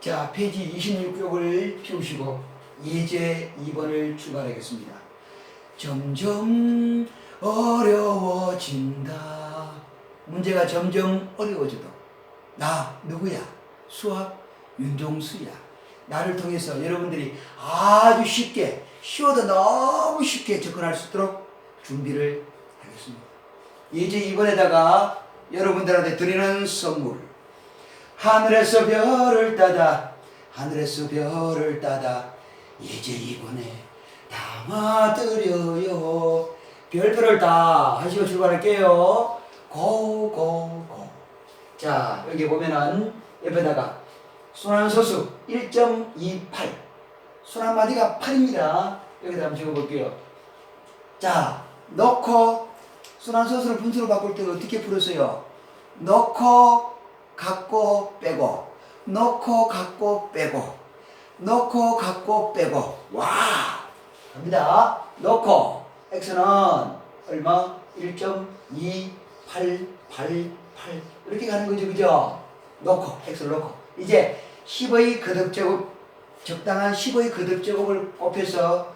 자, 페이지 26쪽을 피우시고 예제 2번을 출발하겠습니다. 점점 어려워진다. 문제가 점점 어려워져도 나 누구야? 수학 윤종수야. 나를 통해서 여러분들이 아주 쉽게 쉬워도 너무 쉽게 접근할 수 있도록 준비를 하겠습니다. 예제 2번에다가 여러분들한테 드리는 선물 하늘에서 별을 따다. 하늘에서 별을 따다. 예제 이번에 담아드려요. 별표를 다 하시고 출발할게요. 고고고 자 여기 보면은 옆에다가 순환소수 1.28 순환마디가 8입니다. 여기다 한번 적어볼게요. 자 넣고 순환소수를 분수로 바꿀 때 어떻게 풀었어요? 넣고 갖고 빼고 넣고 갖고 빼고 넣고 갖고 빼고. 와! 갑니다. 넣고. X는 얼마? 1.2888 이렇게 가는 거죠 그죠? 넣고 x를 넣고. 이제 10의 거듭제곱 적당한 10의 거듭제곱을 곱해서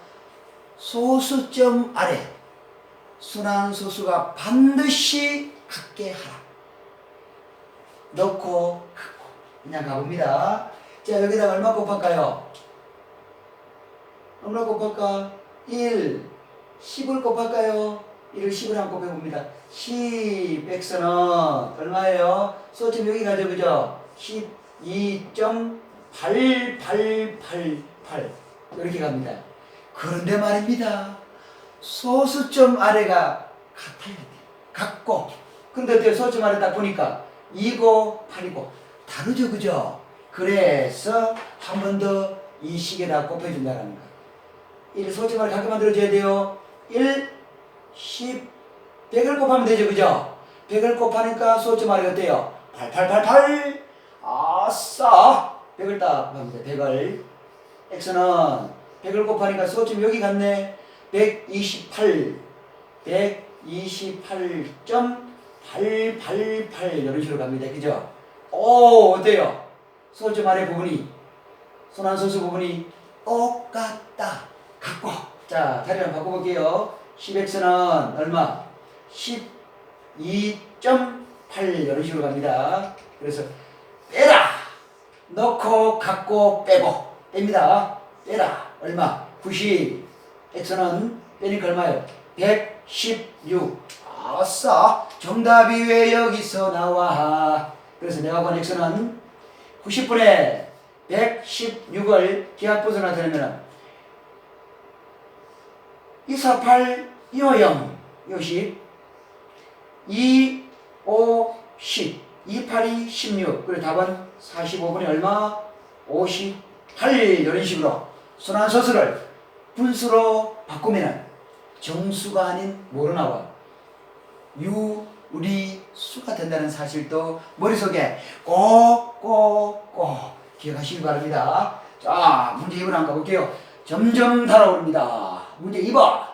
소수점 아래 순환소수가 반드시 같게 하라 넣고 그냥 가봅니다. 자 여기다가 얼마 곱할까요? 얼마 곱할까? 1 10을 곱할까요? 1을 10을 한번 곱해봅니다. 10 x는 얼마예요? 소점 여기 가죠 그죠? 12.8888 이렇게 갑니다. 그런데 말입니다. 소수점 아래가 같아야 돼. 같고 근데 어때요? 소수점 아래 딱 보니까 2고 8이고. 다르죠 그죠? 그래서 한 번 더 이 식에다 곱해준다는 거 1 소집을 갖게 만들어줘야 돼요. 1, 10, 100을 곱하면 되죠 그죠? 100을 곱하니까 소집 말이 어때요? 8888 아싸! 100을 딱 곱합니다. 100을. x는 100을 곱하니까 소집 여기 갔네. 128 128.888 이런 식으로 갑니다. 그죠? 오, 어때요? 소주 말의 부분이, 순환소수 부분이 똑같다. 같고. 자, 다리 한번 바꿔볼게요. 10x는 얼마? 12.8 이런 식으로 갑니다. 그래서 빼라! 넣고, 갖고, 빼고. 뺍니다. 빼라. 얼마? 90. x는 빼니까 얼마예요? 116. 아싸! 정답이 왜 여기서 나와? 그래서 내가 본 x는 90분의 116을 기하분수 나타내면 248, 250, 60, 2, 5, 10, 28이 16. 그리고 답은 45분의 얼마? 58. 이런 식으로 순환소수를 분수로 바꾸면 정수가 아닌 뭐로 나와? 유 리 수가 된다는 사실도 머릿속에 꼭꼭꼭 기억하시기 바랍니다. 자, 문제 2번 한번 가볼게요. 점점 달아오릅니다. 문제 2번.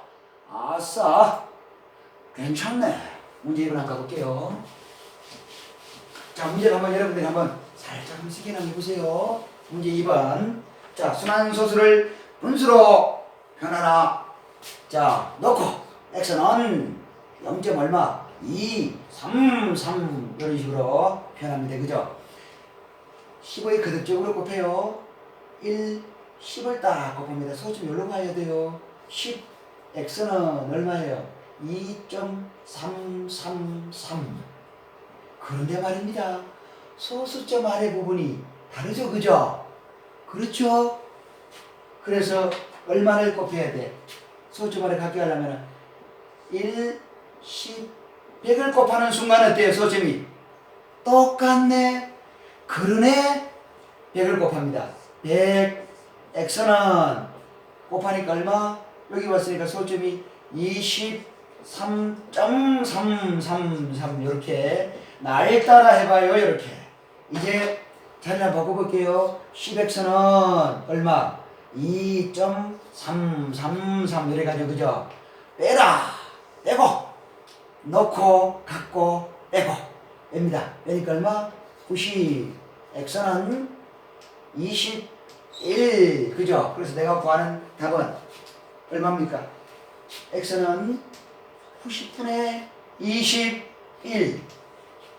아싸. 괜찮네. 문제 2번 한번 가볼게요. 자, 문제를 한번 여러분들이 한번 살짝 한번 해보세요. 문제 2번. 자, 순환소수를 분수로 변하라. 자, 넣고 x는 0. 얼마? 2, 3, 3 이런 식으로 표현합니다. 그죠? 15의 거듭적으로 곱해요. 1, 10을 딱 곱합니다. 소점 여기로 가야 돼요. 10, x는 얼마예요? 2.333 그런데 말입니다. 소수점 아래 부분이 다르죠. 그죠? 그렇죠? 그래서 얼마를 곱해야 돼? 소수점 아래 갖게 하려면 1, 10, 100을 곱하는 순간 어때요? 소점이 똑같네. 그러네. 100을 곱합니다. 100 x는 곱하니까 얼마? 여기 왔으니까 소점이 23.333 이렇게 날 따라 해봐요. 이렇게 이제 자리 한번 바꿔볼게요. 10x는 얼마? 2.333 이래 가지고 그죠? 빼라 빼고 넣고 갖고 빼고 뺍니다. 빼니까 얼마? 90 x는 21 그죠? 그래서 내가 구하는 답은 얼마입니까? x는 90분의 21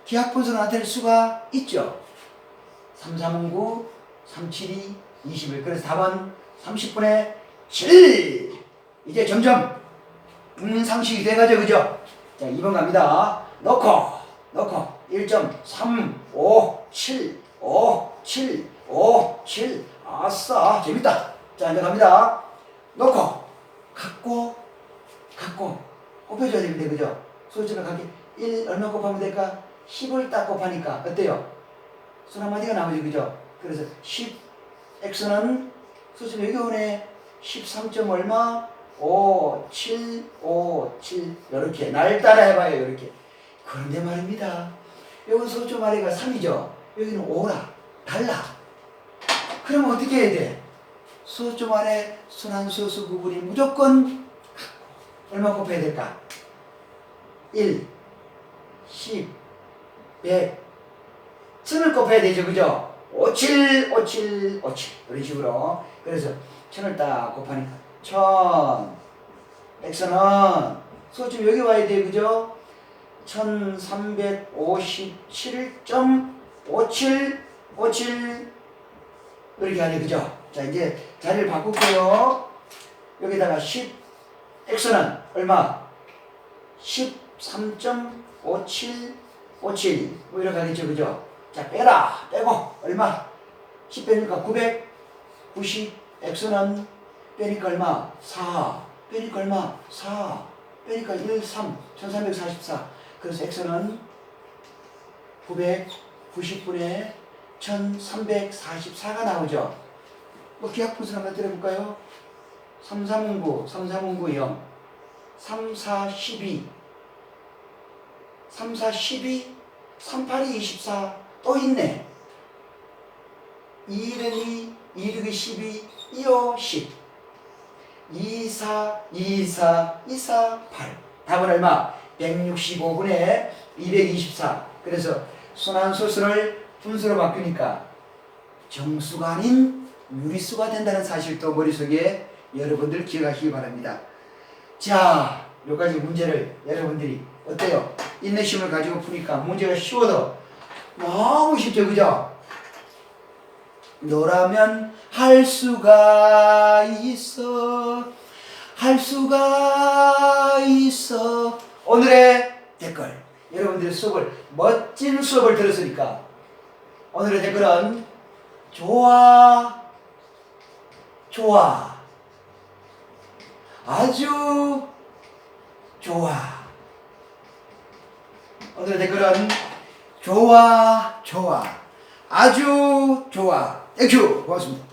기하분수가 나타낼 수가 있죠 3319 372 21 그래서 답은 30분의 7 이제 점점 붙는 상식이 돼가죠 그죠? 자 2번 갑니다 넣고 넣고 1.357 5 7 5 7 아싸 재밌다 자 이제 갑니다 넣고 갖고 갖고 곱해줘야 됩니다 그죠? 소수를 갖게 1 얼마 곱하면 될까? 10을 딱 곱하니까 어때요? 순 한마디가 나오죠 그죠? 그래서 10 x는 수술 여기 오네 13점 얼마? 5, 7, 5, 7 이렇게. 날 따라 해봐요 이렇게. 그런데 말입니다. 여기 소점 아래가 3이죠. 여기는 5라 달라. 그러면 어떻게 해야 돼? 소점 안에 순환소수 구분이 무조건 얼마 곱해야 될까? 1, 10, 100 천을 곱해야 되죠 그죠? 57, 57, 57 이런 식으로. 그래서 천을 딱 곱하니까 천. x는 소점 여기 와야 돼요. 그죠? 1357.5757 이렇게 하죠 그죠? 자 이제 자리를 바꿀게요. 여기다가 10 x는 얼마? 13.5757 뭐 이렇게 하겠죠. 그죠? 자 빼라. 빼고. 얼마? 10 빼니까 990 x는 빼니까 얼마? 4 빼니까 얼마? 4 빼니까 1, 3 1344 그래서 x는 990분의 1344가 나오죠. 뭐 기하분수 한번 때려볼까요? 3309 3309 0 34 12 34 12 38이 24 또 있네. 2는 2 2 6이 12 2호 10 24 24 24 8 답은 얼마? 165분의 224 그래서 순환소수를 분수로 바꾸니까 정수가 아닌 유리수가 된다는 사실도 머릿속에 여러분들 기억하시기 바랍니다 자 여기까지 문제를 여러분들이 어때요? 인내심을 가지고 푸니까 문제가 쉬워도 너무 쉽죠 그죠? 너라면 할 수가 있어. 할 수가 있어. 오늘의 댓글. 여러분들의 수업을 멋진 수업을 들었으니까 오늘의 댓글은 좋아. 좋아. 아주 좋아. 오늘의 댓글은 좋아 좋아. 아주 좋아 땡큐 고맙습니다